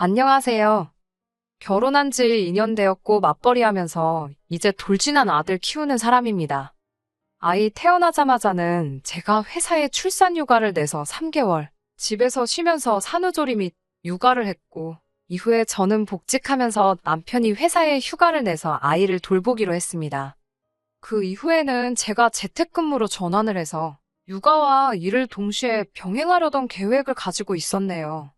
안녕하세요. 결혼한 지 2년 되었고 맞벌이 하면서 이제 돌진한 아들 키우는 사람입니다. 아이 태어나자마자는 제가 회사에 출산 휴가를 내서 3개월 집에서 쉬면서 산후조리 및 육아를 했고 이후에 저는 복직하면서 남편이 회사에 휴가를 내서 아이를 돌보기로 했습니다. 그 이후에는 제가 재택근무로 전환을 해서 육아와 일을 동시에 병행하려던 계획을 가지고 있었네요.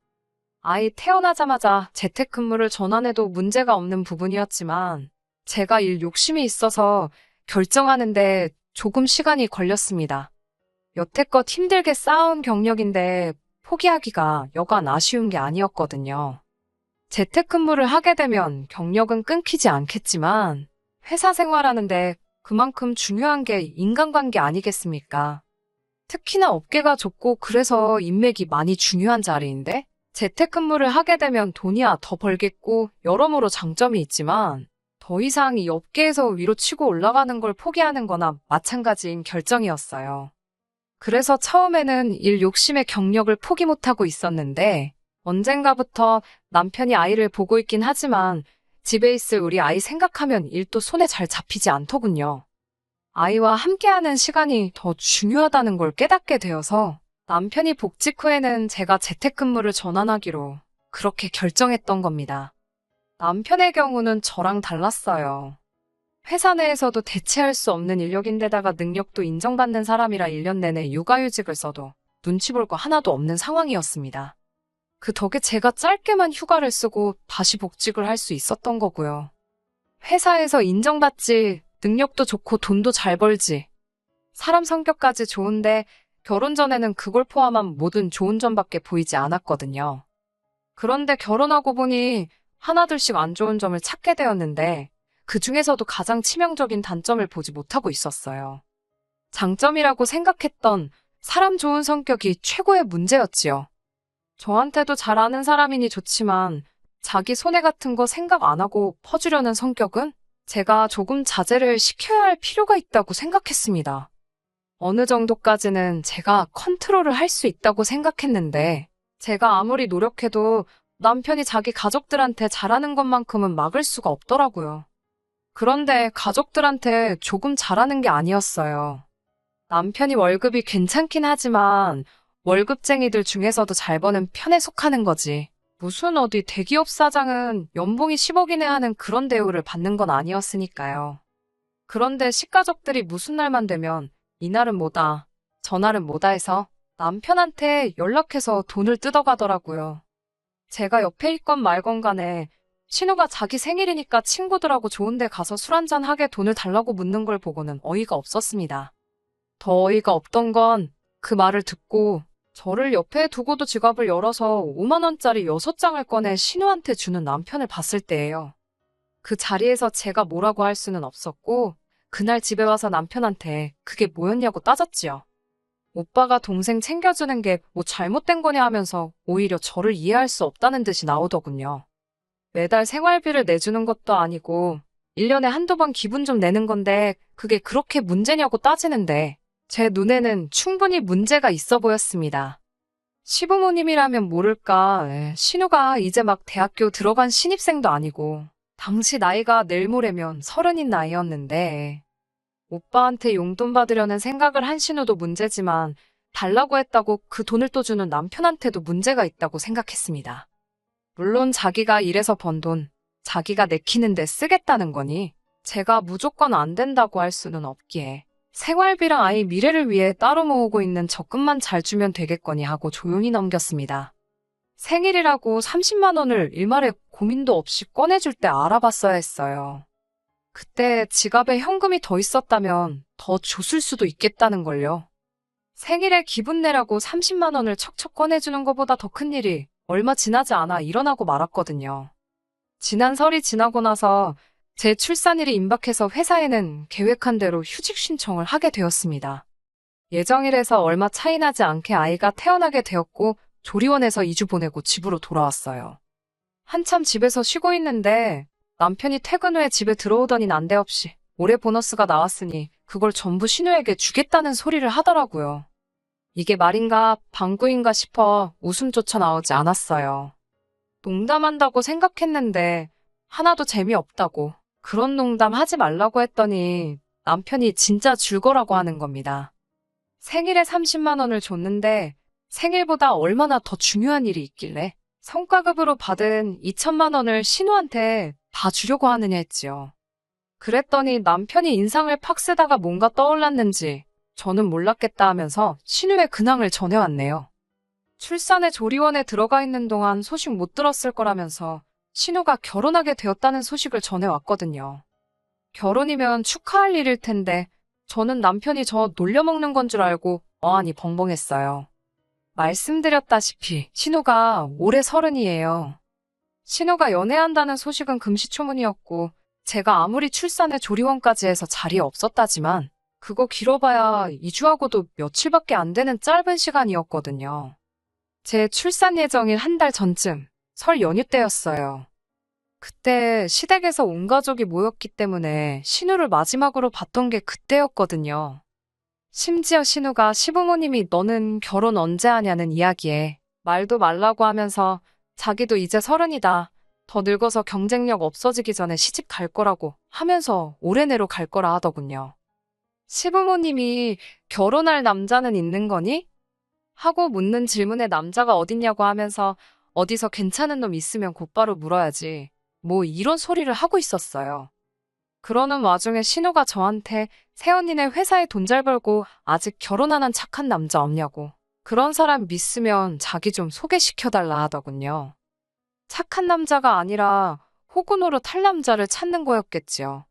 아이 태어나자마자 재택근무를 전환해도 문제가 없는 부분이었지만 제가 일 욕심이 있어서 결정하는데 조금 시간이 걸렸습니다. 여태껏 힘들게 쌓아온 경력인데 포기하기가 여간 아쉬운 게 아니었거든요. 재택근무를 하게 되면 경력은 끊기지 않겠지만 회사 생활하는데 그만큼 중요한 게 인간관계 아니겠습니까? 특히나 업계가 좁고 그래서 인맥이 많이 중요한 자리인데 재택근무를 하게 되면 돈이야 더 벌겠고 여러모로 장점이 있지만 더 이상 이 업계에서 위로 치고 올라가는 걸 포기하는 거나 마찬가지인 결정이었어요. 그래서 처음에는 일 욕심의 경력을 포기 못하고 있었는데 언젠가부터 남편이 아이를 보고 있긴 하지만 집에 있을 우리 아이 생각하면 일도 손에 잘 잡히지 않더군요. 아이와 함께하는 시간이 더 중요하다는 걸 깨닫게 되어서 남편이 복직 후에는 제가 재택근무를 전환하기로 그렇게 결정했던 겁니다. 남편의 경우는 저랑 달랐어요. 회사 내에서도 대체할 수 없는 인력인데다가 능력도 인정받는 사람이라 1년 내내 육아휴직을 써도 눈치 볼 거 하나도 없는 상황이었습니다. 그 덕에 제가 짧게만 휴가를 쓰고 다시 복직을 할 수 있었던 거고요. 회사에서 인정받지, 능력도 좋고 돈도 잘 벌지. 사람 성격까지 좋은데 결혼 전에는 그걸 포함한 모든 좋은 점밖에 보이지 않았거든요. 그런데 결혼하고 보니 하나둘씩 안 좋은 점을 찾게 되었는데 그 중에서도 가장 치명적인 단점을 보지 못하고 있었어요. 장점이라고 생각했던 사람 좋은 성격이 최고의 문제였지요. 저한테도 잘 아는 사람이니 좋지만 자기 손해 같은 거 생각 안 하고 퍼주려는 성격은 제가 조금 자제를 시켜야 할 필요가 있다고 생각했습니다. 어느 정도까지는 제가 컨트롤을 할 수 있다고 생각했는데, 제가 아무리 노력해도 남편이 자기 가족들한테 잘하는 것만큼은 막을 수가 없더라고요. 그런데 가족들한테 조금 잘하는 게 아니었어요. 남편이 월급이 괜찮긴 하지만 월급쟁이들 중에서도 잘 버는 편에 속하는 거지. 무슨 어디 대기업 사장은 연봉이 10억이네 하는 그런 대우를 받는 건 아니었으니까요. 그런데 식가족들이 무슨 날만 되면 이날은 뭐다, 저날은 뭐다 해서 남편한테 연락해서 돈을 뜯어가더라고요. 제가 옆에 있건 말건 간에 신우가 자기 생일이니까 친구들하고 좋은데 가서 술 한잔 하게 돈을 달라고 묻는 걸 보고는 어이가 없었습니다. 더 어이가 없던 건 그 말을 듣고 저를 옆에 두고도 지갑을 열어서 5만원짜리 6장을 꺼내 신우한테 주는 남편을 봤을 때예요. 그 자리에서 제가 뭐라고 할 수는 없었고, 그날 집에 와서 남편한테 그게 뭐였냐고 따졌지요. 오빠가 동생 챙겨주는 게 뭐 잘못된 거냐 하면서 오히려 저를 이해할 수 없다는 듯이 나오더군요. 매달 생활비를 내주는 것도 아니고 1년에 한두 번 기분 좀 내는 건데 그게 그렇게 문제냐고 따지는데 제 눈에는 충분히 문제가 있어 보였습니다. 시부모님이라면 모를까 에, 신우가 이제 막 대학교 들어간 신입생도 아니고 당시 나이가 내일 모레면 서른인 나이였는데 오빠한테 용돈 받으려는 생각을 한 신우도 문제지만 달라고 했다고 그 돈을 또 주는 남편한테도 문제가 있다고 생각했습니다. 물론 자기가 일해서 번 돈, 자기가 내키는데 쓰겠다는 거니 제가 무조건 안 된다고 할 수는 없기에 생활비랑 아이 미래를 위해 따로 모으고 있는 적금만 잘 주면 되겠거니 하고 조용히 넘겼습니다. 생일이라고 30만 원을 일말에 고민도 없이 꺼내줄 때 알아봤어야 했어요. 그때 지갑에 현금이 더 있었다면 더 줬을 수도 있겠다는 걸요. 생일에 기분 내라고 30만 원을 척척 꺼내주는 것보다 더 큰 일이 얼마 지나지 않아 일어나고 말았거든요. 지난 설이 지나고 나서 제 출산일이 임박해서 회사에는 계획한 대로 휴직 신청을 하게 되었습니다. 예정일에서 얼마 차이 나지 않게 아이가 태어나게 되었고 조리원에서 2주 보내고 집으로 돌아왔어요. 한참 집에서 쉬고 있는데 남편이 퇴근 후에 집에 들어오더니 난데없이 올해 보너스가 나왔으니 그걸 전부 신우에게 주겠다는 소리를 하더라고요. 이게 말인가 방구인가 싶어 웃음조차 나오지 않았어요. 농담한다고 생각했는데 하나도 재미없다고 그런 농담 하지 말라고 했더니 남편이 진짜 줄 거라고 하는 겁니다. 생일에 30만 원을 줬는데 생일보다 얼마나 더 중요한 일이 있길래 성과급으로 받은 2천만 원을 신우한테 다 주려고 하느냐 했지요. 그랬더니 남편이 인상을 팍 쓰다가 뭔가 떠올랐는지 저는 몰랐겠다 하면서 신우의 근황을 전해왔네요. 출산의 조리원에 들어가 있는 동안 소식 못 들었을 거라면서 신우가 결혼하게 되었다는 소식을 전해왔거든요. 결혼이면 축하할 일일 텐데 저는 남편이 저 놀려먹는 건 줄 알고 어안이 벙벙했어요. 말씀드렸다시피 신우가 올해 서른이에요. 신우가 연애한다는 소식은 금시초문이었고 제가 아무리 출산에 조리원까지 해서 자리에 없었다지만 그거 길어봐야 2주하고도 며칠밖에 안 되는 짧은 시간이었거든요. 제 출산 예정일 한 달 전쯤 설 연휴 때였어요. 그때 시댁에서 온 가족이 모였기 때문에 신우를 마지막으로 봤던 게 그때였거든요. 심지어 신우가 시부모님이 너는 결혼 언제 하냐는 이야기에 말도 말라고 하면서 자기도 이제 서른이다. 더 늙어서 경쟁력 없어지기 전에 시집 갈 거라고 하면서 올해 내로 갈 거라 하더군요. 시부모님이 결혼할 남자는 있는 거니? 하고 묻는 질문에 남자가 어딨냐고 하면서 어디서 괜찮은 놈 있으면 곧바로 물어야지. 뭐 이런 소리를 하고 있었어요. 그러는 와중에 신우가 저한테 새언니네 회사에 돈 잘 벌고 아직 결혼 안 한 착한 남자 없냐고. 그런 사람 믿으면 자기 좀 소개시켜달라 하더군요. 착한 남자가 아니라 호구노로 탈 남자를 찾는 거였겠지요.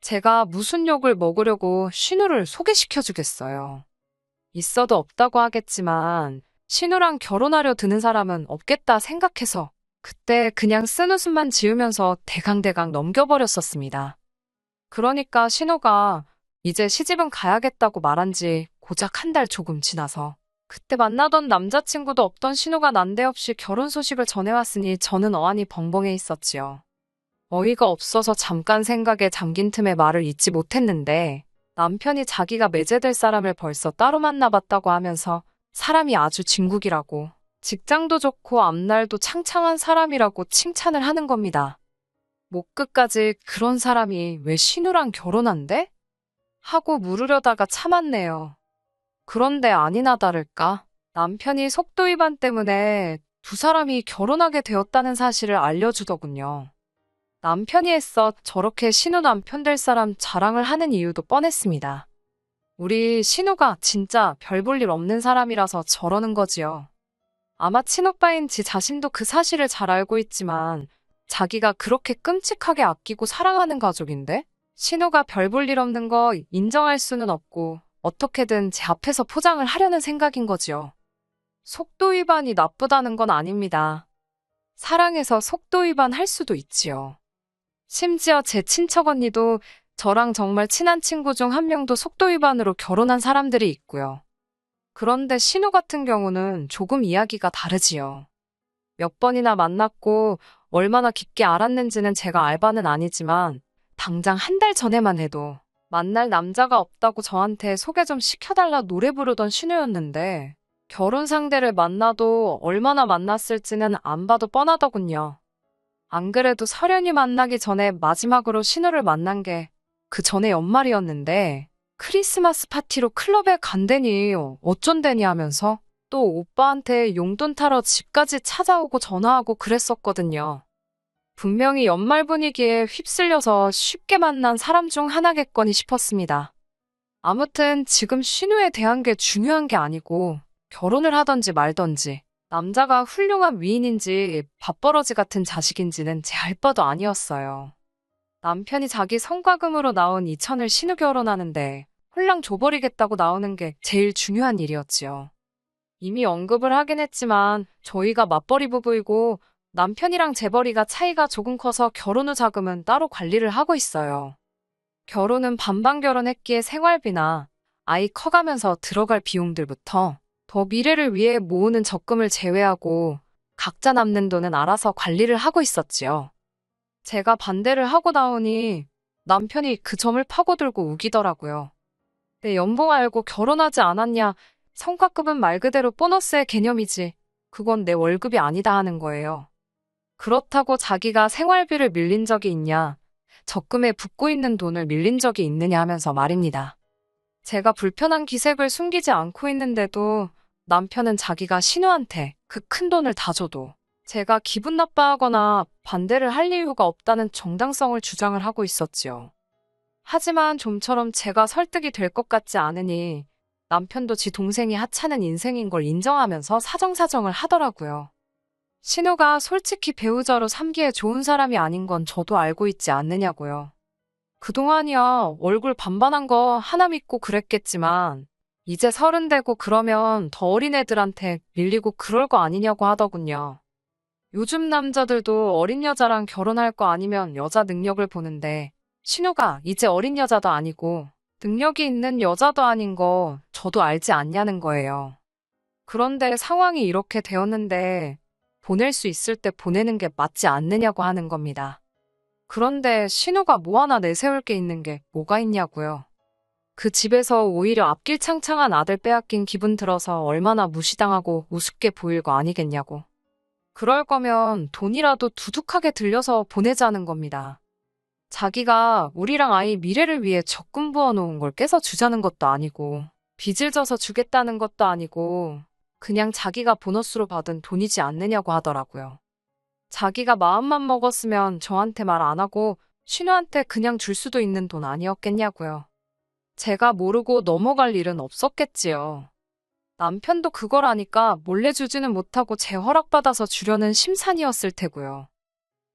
제가 무슨 욕을 먹으려고 신우를 소개시켜주겠어요. 있어도 없다고 하겠지만 신우랑 결혼하려 드는 사람은 없겠다 생각해서 그때 그냥 쓴 웃음만 지으면서 대강대강 넘겨버렸었습니다. 그러니까 신우가 이제 시집은 가야겠다고 말한 지 고작 한 달 조금 지나서 그때 만나던 남자친구도 없던 신우가 난데없이 결혼 소식을 전해왔으니 저는 어안이 벙벙해 있었지요. 어이가 없어서 잠깐 생각에 잠긴 틈에 말을 잇지 못했는데 남편이 자기가 매제될 사람을 벌써 따로 만나봤다고 하면서 사람이 아주 진국이라고 직장도 좋고 앞날도 창창한 사람이라고 칭찬을 하는 겁니다. 목 끝까지 그런 사람이 왜 신우랑 결혼한대? 하고 물으려다가 참았네요. 그런데 아니나 다를까 남편이 속도 위반 때문에 두 사람이 결혼하게 되었다는 사실을 알려주더군요. 남편이 했어 저렇게 신우 남편 될 사람 자랑을 하는 이유도 뻔했습니다. 우리 신우가 진짜 별 볼 일 없는 사람이라서 저러는 거지요. 아마 친오빠인 지 자신도 그 사실을 잘 알고 있지만 자기가 그렇게 끔찍하게 아끼고 사랑하는 가족인데 신우가 별 볼 일 없는 거 인정할 수는 없고 어떻게든 제 앞에서 포장을 하려는 생각인 거지요. 속도 위반이 나쁘다는 건 아닙니다. 사랑해서 속도 위반 할 수도 있지요. 심지어 제 친척 언니도 저랑 정말 친한 친구 중 한 명도 속도 위반으로 결혼한 사람들이 있고요. 그런데 신우 같은 경우는 조금 이야기가 다르지요. 몇 번이나 만났고 얼마나 깊게 알았는지는 제가 알바는 아니지만 당장 한 달 전에만 해도 만날 남자가 없다고 저한테 소개 좀 시켜달라 노래 부르던 신우였는데 결혼 상대를 만나도 얼마나 만났을지는 안 봐도 뻔하더군요. 안 그래도 설연이 만나기 전에 마지막으로 신우를 만난 게 그 전에 연말이었는데 크리스마스 파티로 클럽에 간대니 어쩐대니 하면서 또 오빠한테 용돈 타러 집까지 찾아오고 전화하고 그랬었거든요. 분명히 연말 분위기에 휩쓸려서 쉽게 만난 사람 중 하나겠거니 싶었습니다. 아무튼 지금 신우에 대한 게 중요한 게 아니고 결혼을 하던지 말던지 남자가 훌륭한 위인인지 밥버러지 같은 자식인지는 제 알 바도 아니었어요. 남편이 자기 성과금으로 나온 2천을 신우 결혼하는데 홀랑 줘버리겠다고 나오는 게 제일 중요한 일이었지요. 이미 언급을 하긴 했지만 저희가 맞벌이 부부이고 남편이랑 재벌이가 차이가 조금 커서 결혼 후 자금은 따로 관리를 하고 있어요. 결혼은 반반 결혼했기에 생활비나 아이 커가면서 들어갈 비용들부터 더 미래를 위해 모으는 적금을 제외하고 각자 남는 돈은 알아서 관리를 하고 있었지요. 제가 반대를 하고 나오니 남편이 그 점을 파고들고 우기더라고요. 내 연봉 알고 결혼하지 않았냐? 성과급은 말 그대로 보너스의 개념이지. 그건 내 월급이 아니다 하는 거예요. 그렇다고 자기가 생활비를 밀린 적이 있냐, 적금에 붓고 있는 돈을 밀린 적이 있느냐 하면서 말입니다. 제가 불편한 기색을 숨기지 않고 있는데도 남편은 자기가 신우한테 그 큰 돈을 다 줘도 제가 기분 나빠하거나 반대를 할 이유가 없다는 정당성을 주장을 하고 있었지요. 하지만 좀처럼 제가 설득이 될 것 같지 않으니 남편도 지 동생이 하찮은 인생인 걸 인정하면서 사정사정을 하더라고요. 신우가 솔직히 배우자로 삼기에 좋은 사람이 아닌 건 저도 알고 있지 않느냐고요. 그동안이야 얼굴 반반한 거 하나 믿고 그랬겠지만 이제 서른 되고 그러면 더 어린 애들한테 밀리고 그럴 거 아니냐고 하더군요. 요즘 남자들도 어린 여자랑 결혼할 거 아니면 여자 능력을 보는데 신우가 이제 어린 여자도 아니고 능력이 있는 여자도 아닌 거 저도 알지 않냐는 거예요. 그런데 상황이 이렇게 되었는데 보낼 수 있을 때 보내는 게 맞지 않느냐고 하는 겁니다. 그런데 신우가 뭐 하나 내세울 게 있는 게 뭐가 있냐고요. 그 집에서 오히려 앞길 창창한 아들 빼앗긴 기분 들어서 얼마나 무시당하고 우습게 보일 거 아니겠냐고. 그럴 거면 돈이라도 두둑하게 들려서 보내자는 겁니다. 자기가 우리랑 아이 미래를 위해 적금 부어놓은 걸 깨서 주자는 것도 아니고, 빚을 져서 주겠다는 것도 아니고, 그냥 자기가 보너스로 받은 돈이지 않느냐고 하더라고요. 자기가 마음만 먹었으면 저한테 말 안 하고 신우한테 그냥 줄 수도 있는 돈 아니었겠냐고요. 제가 모르고 넘어갈 일은 없었겠지요. 남편도 그걸 아니까 몰래 주지는 못하고 제 허락받아서 주려는 심산이었을 테고요.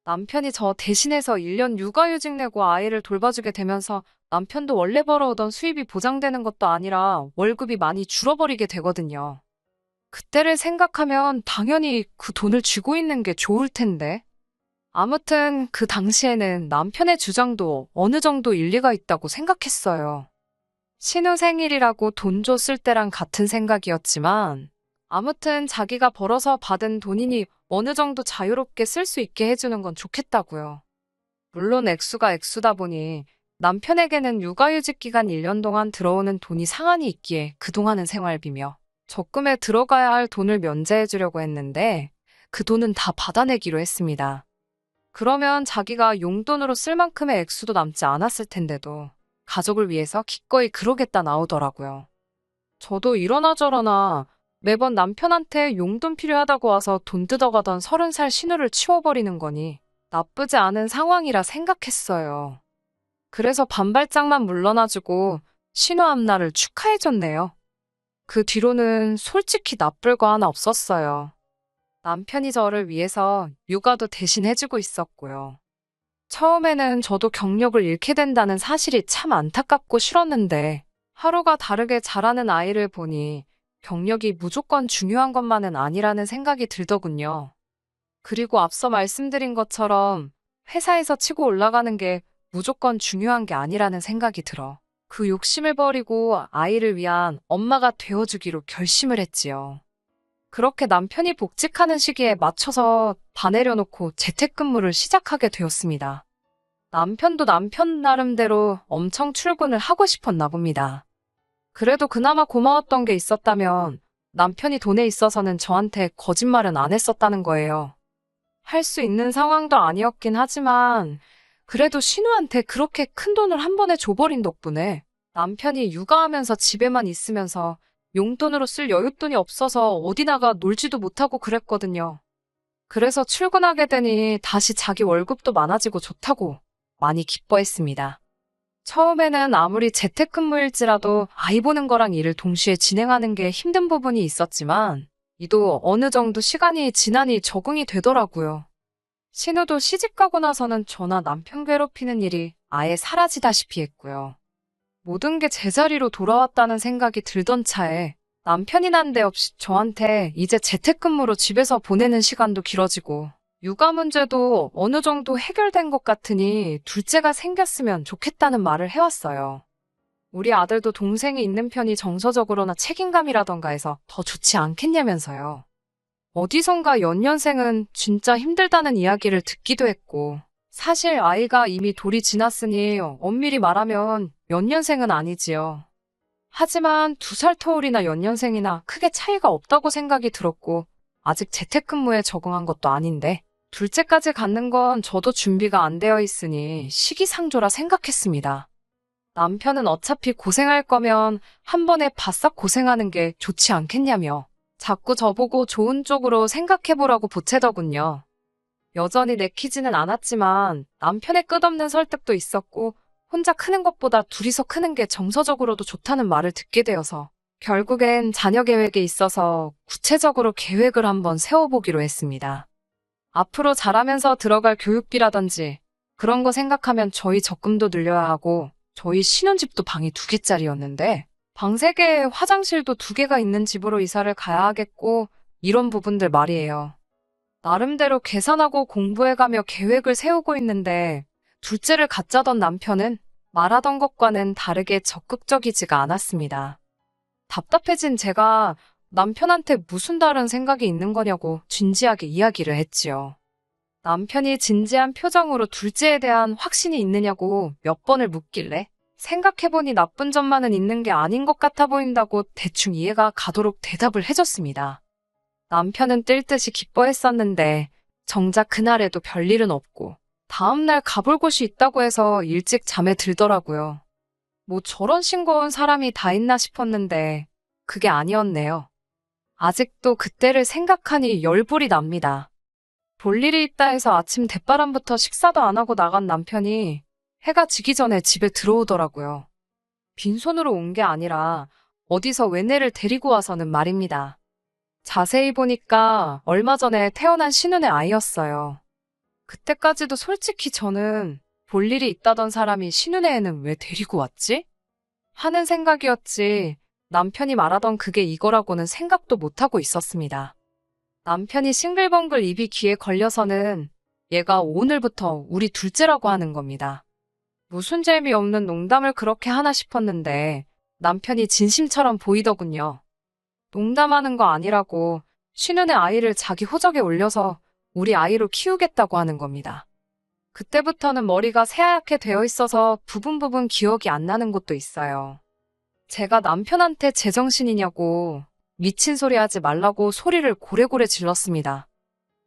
남편이 저 대신해서 1년 육아휴직 내고 아이를 돌봐주게 되면서 남편도 원래 벌어오던 수입이 보장되는 것도 아니라 월급이 많이 줄어버리게 되거든요. 그때를 생각하면 당연히 그 돈을 쥐고 있는 게 좋을 텐데. 아무튼 그 당시에는 남편의 주장도 어느 정도 일리가 있다고 생각했어요. 신우 생일이라고 돈 줬을 때랑 같은 생각이었지만, 아무튼 자기가 벌어서 받은 돈이니 어느 정도 자유롭게 쓸 수 있게 해주는 건 좋겠다고요. 물론 액수가 액수다 보니 남편에게는 육아휴직 기간 1년 동안 들어오는 돈이 상한이 있기에 그동안은 생활비며 적금에 들어가야 할 돈을 면제해 주려고 했는데 그 돈은 다 받아내기로 했습니다. 그러면 자기가 용돈으로 쓸 만큼의 액수도 남지 않았을 텐데도 가족을 위해서 기꺼이 그러겠다 나오더라고요. 저도 이러나 저러나 매번 남편한테 용돈 필요하다고 와서 돈 뜯어가던 서른 살 신우를 치워버리는 거니 나쁘지 않은 상황이라 생각했어요. 그래서 반발장만 물러나주고 신우 앞날을 축하해줬네요. 그 뒤로는 솔직히 나쁠 거 하나 없었어요. 남편이 저를 위해서 육아도 대신 해주고 있었고요. 처음에는 저도 경력을 잃게 된다는 사실이 참 안타깝고 싫었는데 하루가 다르게 자라는 아이를 보니 경력이 무조건 중요한 것만은 아니라는 생각이 들더군요. 그리고 앞서 말씀드린 것처럼 회사에서 치고 올라가는 게 무조건 중요한 게 아니라는 생각이 들어 그 욕심을 버리고 아이를 위한 엄마가 되어주기로 결심을 했지요. 그렇게 남편이 복직하는 시기에 맞춰서 다 내려놓고 재택근무를 시작하게 되었습니다. 남편도 남편 나름대로 엄청 출근을 하고 싶었나 봅니다. 그래도 그나마 고마웠던 게 있었다면 남편이 돈에 있어서는 저한테 거짓말은 안 했었다는 거예요. 할 수 있는 상황도 아니었긴 하지만 그래도 신우한테 그렇게 큰 돈을 한 번에 줘버린 덕분에 남편이 육아하면서 집에만 있으면서 용돈으로 쓸 여윳돈이 없어서 어디 나가 놀지도 못하고 그랬거든요. 그래서 출근하게 되니 다시 자기 월급도 많아지고 좋다고 많이 기뻐했습니다. 처음에는 아무리 재택근무일지라도 아이 보는 거랑 일을 동시에 진행하는 게 힘든 부분이 있었지만 이도 어느 정도 시간이 지나니 적응이 되더라고요. 신우도 시집 가고 나서는 저나 남편 괴롭히는 일이 아예 사라지다시피 했고요. 모든 게 제자리로 돌아왔다는 생각이 들던 차에 남편이 난데없이 저한테 이제 재택근무로 집에서 보내는 시간도 길어지고 육아 문제도 어느 정도 해결된 것 같으니 둘째가 생겼으면 좋겠다는 말을 해왔어요. 우리 아들도 동생이 있는 편이 정서적으로나 책임감이라던가 해서 더 좋지 않겠냐면서요. 어디선가 연년생은 진짜 힘들다는 이야기를 듣기도 했고, 사실 아이가 이미 돌이 지났으니 엄밀히 말하면 연년생은 아니지요. 하지만 두 살 터울이나 연년생이나 크게 차이가 없다고 생각이 들었고, 아직 재택근무에 적응한 것도 아닌데, 둘째까지 갖는 건 저도 준비가 안 되어 있으니 시기상조라 생각했습니다. 남편은 어차피 고생할 거면 한 번에 바싹 고생하는 게 좋지 않겠냐며 자꾸 저보고 좋은 쪽으로 생각해보라고 보채더군요. 여전히 내키지는 않았지만 남편의 끝없는 설득도 있었고 혼자 크는 것보다 둘이서 크는 게 정서적으로도 좋다는 말을 듣게 되어서 결국엔 자녀 계획에 있어서 구체적으로 계획을 한번 세워보기로 했습니다. 앞으로 자라면서 들어갈 교육비라든지 그런 거 생각하면 저희 적금도 늘려야 하고 저희 신혼집도 방이 두 개짜리였는데 방 세 개에 화장실도 두 개가 있는 집으로 이사를 가야 하겠고 이런 부분들 말이에요. 나름대로 계산하고 공부해가며 계획을 세우고 있는데 둘째를 갖자던 남편은 말하던 것과는 다르게 적극적이지가 않았습니다. 답답해진 제가 남편한테 무슨 다른 생각이 있는 거냐고 진지하게 이야기를 했지요. 남편이 진지한 표정으로 둘째에 대한 확신이 있느냐고 몇 번을 묻길래 생각해보니 나쁜 점만은 있는 게 아닌 것 같아 보인다고 대충 이해가 가도록 대답을 해줬습니다. 남편은 뜰 듯이 기뻐했었는데 정작 그날에도 별일은 없고 다음날 가볼 곳이 있다고 해서 일찍 잠에 들더라고요. 뭐 저런 싱거운 사람이 다 있나 싶었는데 그게 아니었네요. 아직도 그때를 생각하니 열불이 납니다. 볼 일이 있다 해서 아침 대바람부터 식사도 안 하고 나간 남편이 해가 지기 전에 집에 들어오더라고요. 빈손으로 온 게 아니라 어디서 외내를 데리고 와서는 말입니다. 자세히 보니까 얼마 전에 태어난 신혼의 아이였어요. 그때까지도 솔직히 저는 볼 일이 있다던 사람이 신혼의 애는 왜 데리고 왔지? 하는 생각이었지 남편이 말하던 그게 이거라고는 생각도 못하고 있었습니다. 남편이 싱글벙글 입이 귀에 걸려서는 얘가 오늘부터 우리 둘째라고 하는 겁니다. 무슨 재미없는 농담을 그렇게 하나 싶었는데 남편이 진심처럼 보이더군요. 농담하는 거 아니라고 신혼의 아이를 자기 호적에 올려서 우리 아이로 키우겠다고 하는 겁니다. 그때부터는 머리가 새하얗게 되어 있어서 부분 부분 기억이 안 나는 것도 있어요. 제가 남편한테 제정신이냐고 미친 소리 하지 말라고 소리를 고래고래 질렀습니다.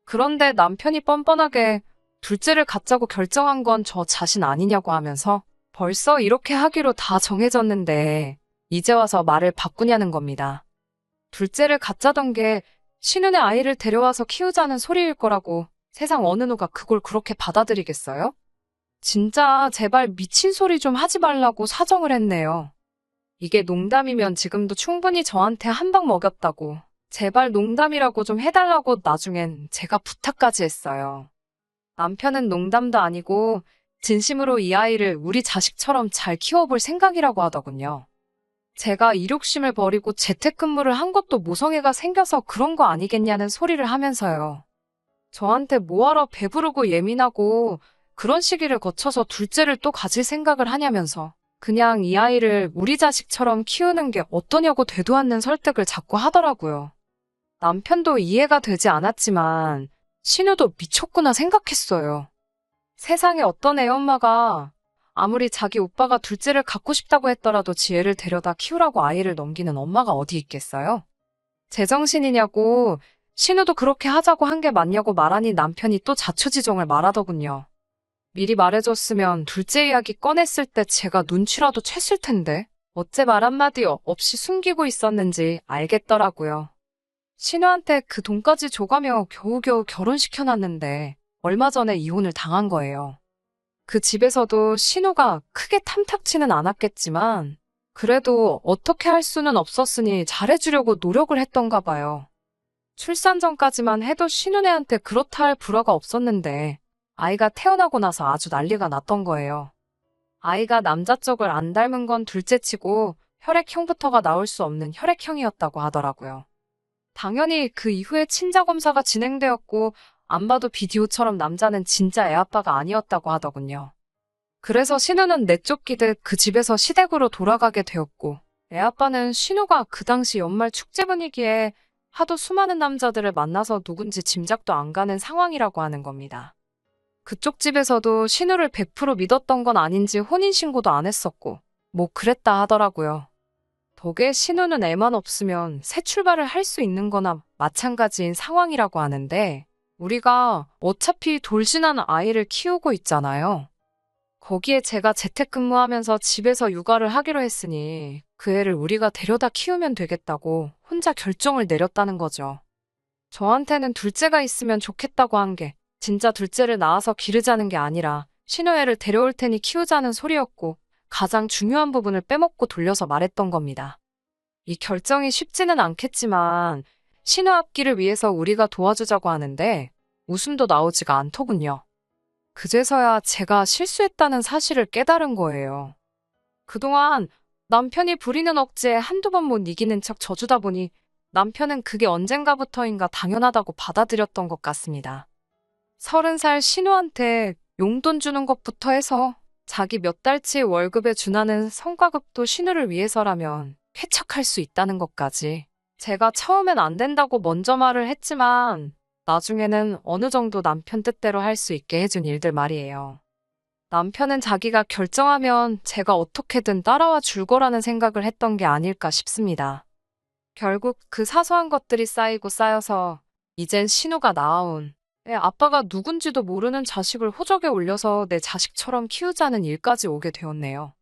그런데 남편이 뻔뻔하게 둘째를 갖자고 결정한 건 저 자신 아니냐고 하면서 벌써 이렇게 하기로 다 정해졌는데 이제 와서 말을 바꾸냐는 겁니다. 둘째를 갖자던 게 신혼의 아이를 데려와서 키우자는 소리일 거라고 세상 어느 누가 그걸 그렇게 받아들이겠어요? 진짜 제발 미친 소리 좀 하지 말라고 사정을 했네요. 이게 농담이면 지금도 충분히 저한테 한 방 먹였다고 제발 농담이라고 좀 해달라고 나중엔 제가 부탁까지 했어요. 남편은 농담도 아니고 진심으로 이 아이를 우리 자식처럼 잘 키워볼 생각이라고 하더군요. 제가 일욕심을 버리고 재택근무를 한 것도 모성애가 생겨서 그런 거 아니겠냐는 소리를 하면서요. 저한테 뭐하러 배부르고 예민하고 그런 시기를 거쳐서 둘째를 또 가질 생각을 하냐면서 그냥 이 아이를 우리 자식처럼 키우는 게 어떠냐고 되도 않는 설득을 자꾸 하더라고요. 남편도 이해가 되지 않았지만 신우도 미쳤구나 생각했어요. 세상에 어떤 애 엄마가 아무리 자기 오빠가 둘째를 갖고 싶다고 했더라도 지혜를 데려다 키우라고 아이를 넘기는 엄마가 어디 있겠어요? 제정신이냐고 신우도 그렇게 하자고 한 게 맞냐고 말하니 남편이 또 자초지종을 말하더군요. 미리 말해줬으면 둘째 이야기 꺼냈을 때 제가 눈치라도 챘을 텐데 어째 말 한마디 없이 숨기고 있었는지 알겠더라고요. 신우한테 그 돈까지 줘가며 겨우겨우 결혼시켜놨는데 얼마 전에 이혼을 당한 거예요. 그 집에서도 신우가 크게 탐탁치는 않았겠지만 그래도 어떻게 할 수는 없었으니 잘해주려고 노력을 했던가 봐요. 출산 전까지만 해도 신우네한테 그렇다 할 불화가 없었는데 아이가 태어나고 나서 아주 난리가 났던 거예요. 아이가 남자 쪽을 안 닮은 건 둘째치고 혈액형부터가 나올 수 없는 혈액형이었다고 하더라고요. 당연히 그 이후에 친자 검사가 진행되었고 안 봐도 비디오처럼 남자는 진짜 애 아빠가 아니었다고 하더군요. 그래서 신우는 내쫓기듯 그 집에서 시댁으로 돌아가게 되었고 애 아빠는 신우가 그 당시 연말 축제 분위기에 하도 수많은 남자들을 만나서 누군지 짐작도 안 가는 상황이라고 하는 겁니다. 그쪽 집에서도 신우를 100% 믿었던 건 아닌지 혼인신고도 안 했었고 뭐 그랬다 하더라고요. 덕에 신우는 애만 없으면 새 출발을 할 수 있는 거나 마찬가지인 상황이라고 하는데 우리가 어차피 돌진한 아이를 키우고 있잖아요. 거기에 제가 재택근무하면서 집에서 육아를 하기로 했으니 그 애를 우리가 데려다 키우면 되겠다고 혼자 결정을 내렸다는 거죠. 저한테는 둘째가 있으면 좋겠다고 한 게 진짜 둘째를 낳아서 기르자는 게 아니라 신우애를 데려올 테니 키우자는 소리였고 가장 중요한 부분을 빼먹고 돌려서 말했던 겁니다. 이 결정이 쉽지는 않겠지만 신우 앞기를 위해서 우리가 도와주자고 하는데 웃음도 나오지가 않더군요. 그제서야 제가 실수했다는 사실을 깨달은 거예요. 그동안 남편이 부리는 억지에 한두 번 못 이기는 척 져주다 보니 남편은 그게 언젠가부터인가 당연하다고 받아들였던 것 같습니다. 서른 살 신우한테 용돈 주는 것부터 해서 자기 몇 달치 월급에 준하는 성과급도 신우를 위해서라면 쾌척할 수 있다는 것까지. 제가 처음엔 안 된다고 먼저 말을 했지만 나중에는 어느 정도 남편 뜻대로 할 수 있게 해준 일들 말이에요. 남편은 자기가 결정하면 제가 어떻게든 따라와 줄 거라는 생각을 했던 게 아닐까 싶습니다. 결국 그 사소한 것들이 쌓이고 쌓여서 이젠 신우가 낳아온 애 아빠가 누군지도 모르는 자식을 호적에 올려서 내 자식처럼 키우자는 일까지 오게 되었네요.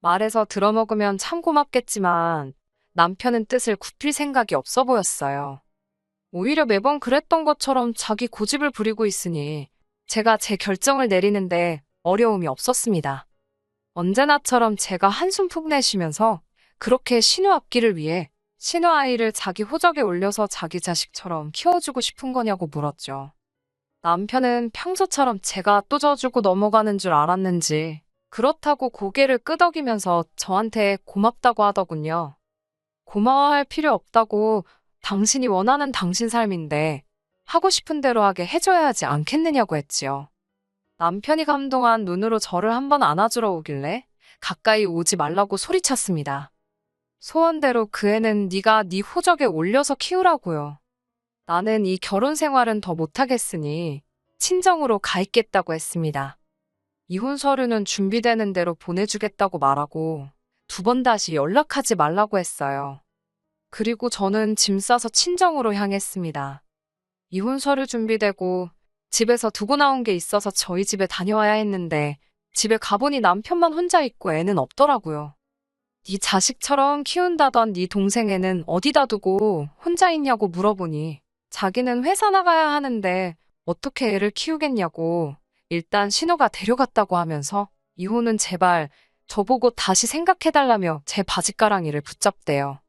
말해서 들어먹으면 참 고맙겠지만 남편은 뜻을 굽힐 생각이 없어 보였어요. 오히려 매번 그랬던 것처럼 자기 고집을 부리고 있으니 제가 제 결정을 내리는데 어려움이 없었습니다. 언제나처럼 제가 한숨 푹 내쉬면서 그렇게 신우 앞기를 위해 신우 아이를 자기 호적에 올려서 자기 자식처럼 키워주고 싶은 거냐고 물었죠. 남편은 평소처럼 제가 또 져주고 넘어가는 줄 알았는지 그렇다고 고개를 끄덕이면서 저한테 고맙다고 하더군요. 고마워할 필요 없다고 당신이 원하는 당신 삶인데 하고 싶은 대로 하게 해줘야 하지 않겠느냐고 했지요. 남편이 감동한 눈으로 저를 한번 안아주러 오길래 가까이 오지 말라고 소리쳤습니다. 소원대로 그 애는 네가 네 호적에 올려서 키우라고요. 나는 이 결혼 생활은 더 못하겠으니 친정으로 가 있겠다고 했습니다. 이혼 서류는 준비되는 대로 보내주겠다고 말하고 두 번 다시 연락하지 말라고 했어요. 그리고 저는 짐 싸서 친정으로 향했습니다. 이혼 서류 준비되고 집에서 두고 나온 게 있어서 저희 집에 다녀와야 했는데 집에 가보니 남편만 혼자 있고 애는 없더라고요. 네 자식처럼 키운다던 네 동생 애는 어디다 두고 혼자 있냐고 물어보니 자기는 회사 나가야 하는데 어떻게 애를 키우겠냐고 일단 신호가 데려갔다고 하면서 이혼은 제발 저보고 다시 생각해달라며 제 바지가랑이를 붙잡대요.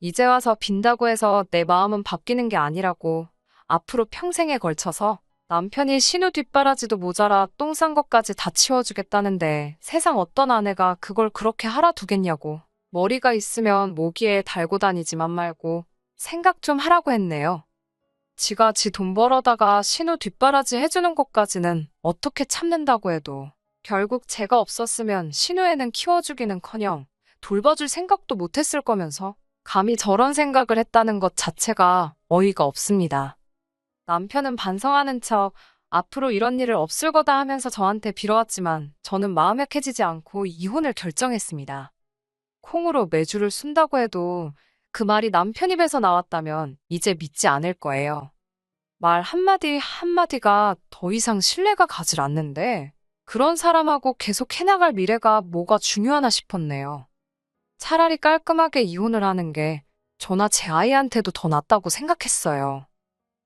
이제 와서 빈다고 해서 내 마음은 바뀌는 게 아니라고 앞으로 평생에 걸쳐서 남편이 신우 뒷바라지도 모자라 똥 싼 것까지 다 치워주겠다는데 세상 어떤 아내가 그걸 그렇게 하라 두겠냐고 머리가 있으면 모기에 달고 다니지만 말고 생각 좀 하라고 했네요. 지가 지 돈 벌어다가 신우 뒷바라지 해주는 것까지는 어떻게 참는다고 해도 결국 제가 없었으면 신우애는 키워주기는커녕 돌봐줄 생각도 못했을 거면서 감히 저런 생각을 했다는 것 자체가 어이가 없습니다. 남편은 반성하는 척 앞으로 이런 일을 없을 거다 하면서 저한테 빌어왔지만 저는 마음 약해지지 않고 이혼을 결정했습니다. 콩으로 매주를 쓴다고 해도 그 말이 남편 입에서 나왔다면 이제 믿지 않을 거예요. 말 한마디 한마디가 더 이상 신뢰가 가질 않는데 그런 사람하고 계속 해나갈 미래가 뭐가 중요하나 싶었네요. 차라리 깔끔하게 이혼을 하는 게 저나 제 아이한테도 더 낫다고 생각했어요.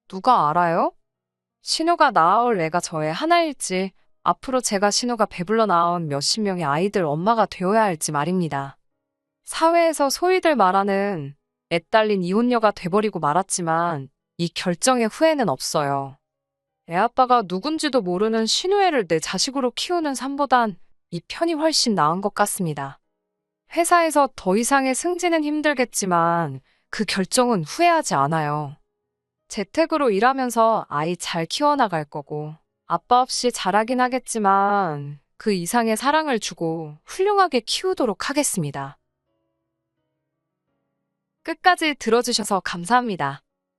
누가 알아요? 신우가 낳아올 애가 저의 하나일지 앞으로 제가 신우가 배불러 낳아온 몇십 명의 아이들 엄마가 되어야 할지 말입니다. 사회에서 소위들 말하는 애 딸린 이혼녀가 돼버리고 말았지만 이 결정의 후회는 없어요. 애 아빠가 누군지도 모르는 신우애를 내 자식으로 키우는 삶보단 이 편이 훨씬 나은 것 같습니다. 회사에서 더 이상의 승진은 힘들겠지만 그 결정은 후회하지 않아요. 재택으로 일하면서 아이 잘 키워나갈 거고 아빠 없이 잘하긴 하겠지만 그 이상의 사랑을 주고 훌륭하게 키우도록 하겠습니다. 끝까지 들어주셔서 감사합니다.